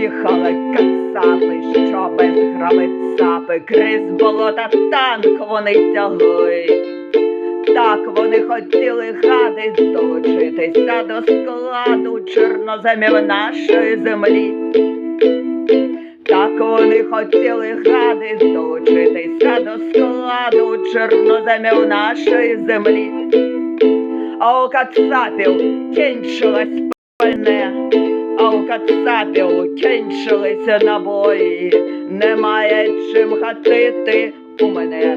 Їхали кацапи, що без гравицапи, крізь болота танк вони тягли. Так вони хотіли гади долучитися до складу чорноземів нашої землі. Хотіли гади долучитися до складу чорноземів нашої землі. А у кацапів кінчилось пальне, а у кацапів кінчилися набої. Немає чим хатити у мене.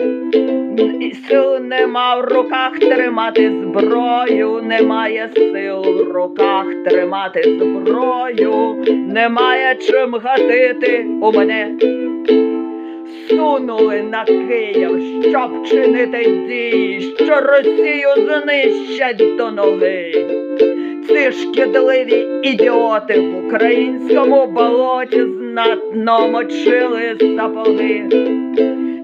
І сил нема в руках тримати зброю, немає сил в руках тримати зброю, немає чим гатити у мене. Сунули на Київ, щоб чинити дії, що Росію знищать до ноги. Ці шкідливі ідіоти в українському болоті знатно мочили сапоги.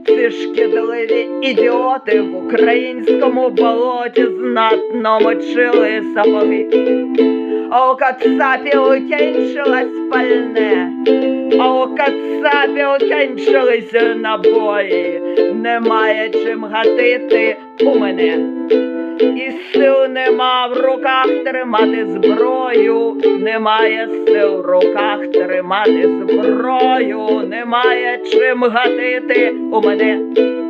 Ці шкідливі ідіоти в українському болоті знатно мочили сапоги. А у кацапів кінчилось пальне, а у кацапів кінчилися набої. Немає чим гатити у мене. І сил в руках тримати зброю, немає сил в руках тримати зброю, немає чим гатити у мене.